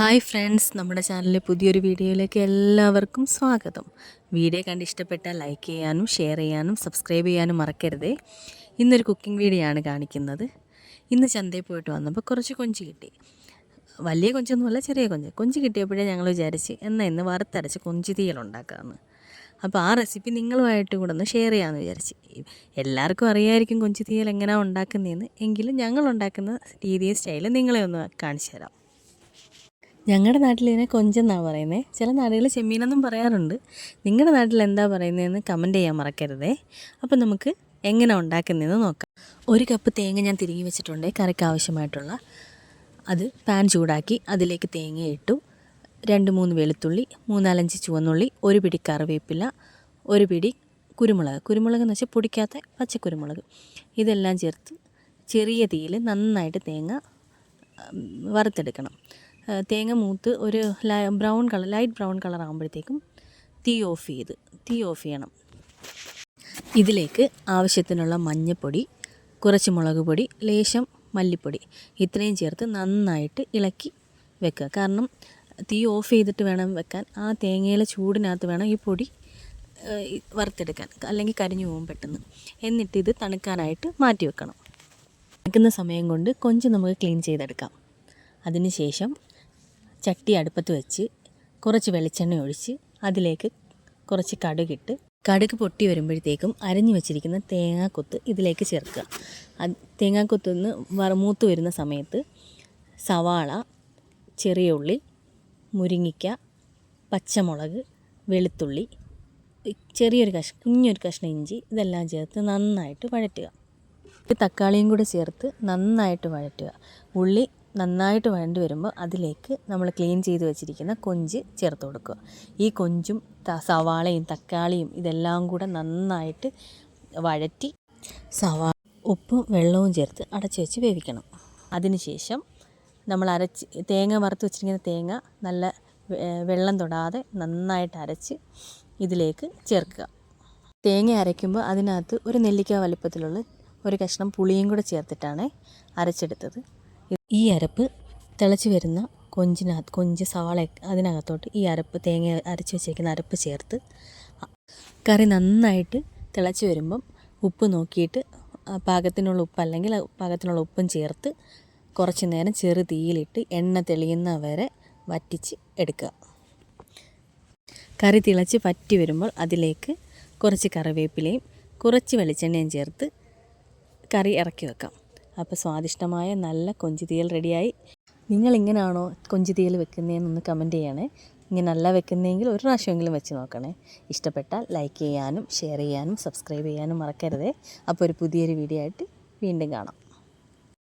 Hi friends നമ്മുടെ ചാനലിലെ പുതിയൊരു വീഡിയോയിലേക്ക് എല്ലാവർക്കും സ്വാഗതം. വീഡിയോ കണ്ട് ഇഷ്ടപ്പെട്ടാൽ ലൈക്ക് ചെയ്യാനും ഷെയർ ചെയ്യാനും സബ്സ്ക്രൈബ് ചെയ്യാനും മറക്കരുതേ. ഇന്നൊരു കുക്കിംഗ് വീഡിയോ ആണ് കാണിക്കുന്നത്. ഇന്ന് ചന്തയിൽ പോയിട്ട് വന്നപ്പോൾ കുറച്ച് കൊഞ്ച് കിട്ടി. വലിയ കൊഞ്ചൊന്നുമല്ല ചെറിയ കൊഞ്ച്. കൊഞ്ച് കിട്ടിയപ്പോഴേ ഞങ്ങൾ വിചാരിച്ച് എന്നാൽ ഇന്ന് വറുത്തരച്ച് കൊഞ്ച് തീയലുണ്ടാക്കാമെന്ന് അപ്പോൾ ആ റെസിപ്പി നിങ്ങളുമായിട്ട് കൂടെ ഒന്ന് ഷെയർ ചെയ്യാമെന്ന് വിചാരിച്ച്. എല്ലാവർക്കും അറിയായിരിക്കും കൊഞ്ച് തീയൽ എങ്ങനെയാണ് ഉണ്ടാക്കുന്നതെന്ന്. എങ്കിലും ഞങ്ങൾ ഉണ്ടാക്കുന്ന രീതിയും സ്റ്റൈലും നിങ്ങളെ ഒന്ന് കാണിച്ചു തരാം. ഞങ്ങളുടെ നാട്ടിൽ ഇതിനെ കൊഞ്ചെന്നാണ് പറയുന്നത് ചില നാടുകളിൽ ചെമ്മീനെന്നും പറയാറുണ്ട്. നിങ്ങളുടെ നാട്ടിൽ എന്താ പറയുന്നതെന്ന് കമന്റ് ചെയ്യാൻ മറക്കരുതേ. അപ്പം നമുക്ക് എങ്ങനെ ഉണ്ടാക്കുന്നതെന്ന് നോക്കാം. ഒരു കപ്പ് തേങ്ങ ഞാൻ തിരികെ വെച്ചിട്ടുണ്ട്. കറിക്ക് ആവശ്യമായിട്ടുള്ള അത് പാൻ ചൂടാക്കി അതിലേക്ക് തേങ്ങ ഇട്ടു. രണ്ട് മൂന്ന് വെളുത്തുള്ളി മൂന്നാലഞ്ച് ചുവന്നുള്ളി ഒരു പിടി കറിവേപ്പില ഒരു പിടി കുരുമുളക്. കുരുമുളക് എന്ന് വെച്ചാൽ പൊടിക്കാത്ത പച്ചക്കുരുമുളക്. ഇതെല്ലാം ചേർത്ത് ചെറിയ തീയിൽ നന്നായിട്ട് തേങ്ങ വറുത്തെടുക്കണം. തേങ്ങ മൂത്ത് ഒരു brown colour light brown colour ആകുമ്പോഴത്തേക്കും തീ ഓഫ് ചെയ്ത് തീ ഓഫ് ചെയ്യണം. ഇതിലേക്ക് ആവശ്യത്തിനുള്ള മഞ്ഞൾപ്പൊടി കുറച്ച് മുളക് പൊടി ലേശം മല്ലിപ്പൊടി ഇത്രയും ചേർത്ത് നന്നായിട്ട് ഇളക്കി വെക്കുക. കാരണം തീ ഓഫ് ചെയ്തിട്ട് വേണം വെക്കാൻ. ആ തേങ്ങയിലെ ചൂടിനകത്ത് വേണം ഈ പൊടി വറുത്തെടുക്കാൻ. അല്ലെങ്കിൽ കരിഞ്ഞു പോകും പെട്ടെന്ന്. എന്നിട്ട് ഇത് തണുക്കാനായിട്ട് മാറ്റി വെക്കണം. തണുക്കുന്ന സമയം കൊണ്ട് കൊഞ്ച് നമുക്ക് ക്ലീൻ ചെയ്തെടുക്കാം. അതിനുശേഷം ചട്ടി അടുപ്പത്ത് വെച്ച് കുറച്ച് വെളിച്ചെണ്ണ ഒഴിച്ച് അതിലേക്ക് കുറച്ച് കടുകിട്ട് കടുക് പൊട്ടി വരുമ്പോഴത്തേക്കും അരഞ്ഞു വെച്ചിരിക്കുന്ന തേങ്ങാക്കൊത്ത് ഇതിലേക്ക് ചേർക്കുക. അത് തേങ്ങാക്കൊത്തുനിന്ന് വറുമൂത്ത് വരുന്ന സമയത്ത് സവാള ചെറിയ ഉള്ളി മുരിങ്ങിക്ക പച്ചമുളക് വെളുത്തുള്ളി ചെറിയൊരു കഷ് കുഞ്ഞൊരു കഷ്ണം ഇഞ്ചി ഇതെല്ലാം ചേർത്ത് നന്നായിട്ട് വഴറ്റുക. തക്കാളിയും കൂടെ ചേർത്ത് നന്നായിട്ട് വഴറ്റുക. ഉള്ളി നന്നായിട്ട് വഴണ്ടി വരുമ്പോൾ അതിലേക്ക് നമ്മൾ ക്ലീൻ ചെയ്ത് വെച്ചിരിക്കുന്ന കൊഞ്ച് ചേർത്ത് കൊടുക്കുക. ഈ കൊഞ്ചും സവാളയും തക്കാളിയും ഇതെല്ലാം കൂടെ നന്നായിട്ട് വഴറ്റി സവാ ഉപ്പും വെള്ളവും ചേർത്ത് അടച്ച് വെച്ച് വേവിക്കണം. അതിനുശേഷം നമ്മൾ അരച്ച് തേങ്ങ വറുത്ത് വെച്ചിരിക്കുന്ന തേങ്ങ നല്ല വെള്ളം തൊടാതെ നന്നായിട്ട് അരച്ച് ഇതിലേക്ക് ചേർക്കുക. തേങ്ങ അരയ്ക്കുമ്പോൾ അതിനകത്ത് ഒരു നെല്ലിക്ക വലിപ്പത്തിലുള്ള ഒരു കഷ്ണം പുളിയും കൂടെ ചേർത്തിട്ടാണ് അരച്ചെടുത്തത്. ഈ അരപ്പ് തിളച്ച് വരുന്ന കൊഞ്ചിനകത്ത് കൊഞ്ച് സവാള അതിനകത്തോട്ട് ഈ അരപ്പ് തേങ്ങ അരച്ച് വെച്ചിരിക്കുന്ന അരപ്പ് ചേർത്ത് കറി നന്നായിട്ട് തിളച്ച് വരുമ്പം ഉപ്പ് നോക്കിയിട്ട് പാകത്തിനുള്ള ഉപ്പ് അല്ലെങ്കിൽ പാകത്തിനുള്ള ഉപ്പും ചേർത്ത് കുറച്ച് നേരം ചെറു തീയിലിട്ട് എണ്ണ തെളിയുന്ന വരെ വറ്റിച്ച് എടുക്കുക. കറി തിളച്ച് പറ്റി വരുമ്പോൾ അതിലേക്ക് കുറച്ച് കറിവേപ്പിലയും കുറച്ച് വെളിച്ചെണ്ണയും ചേർത്ത് കറി ഇറക്കി വെക്കാം. അപ്പോൾ സ്വാദിഷ്ടമായ നല്ല കൊഞ്ച് തീയൽ റെഡിയായി. നിങ്ങൾ ഇങ്ങനെയാണോ കൊഞ്ച് തീയൽ വെക്കുന്നതെന്നൊന്ന് കമന്റ് ചെയ്യണേ ഇങ്ങനല്ല വെക്കുന്നതെങ്കിൽ ഒരു പ്രാവശ്യമെങ്കിലും വെച്ച് നോക്കണേ. ഇഷ്ടപ്പെട്ടാൽ ലൈക്ക് ചെയ്യാനും ഷെയർ ചെയ്യാനും സബ്സ്ക്രൈബ് ചെയ്യാനും മറക്കരുതേ. അപ്പോൾ ഒരു പുതിയൊരു വീഡിയോ ആയിട്ട് വീണ്ടും കാണാം.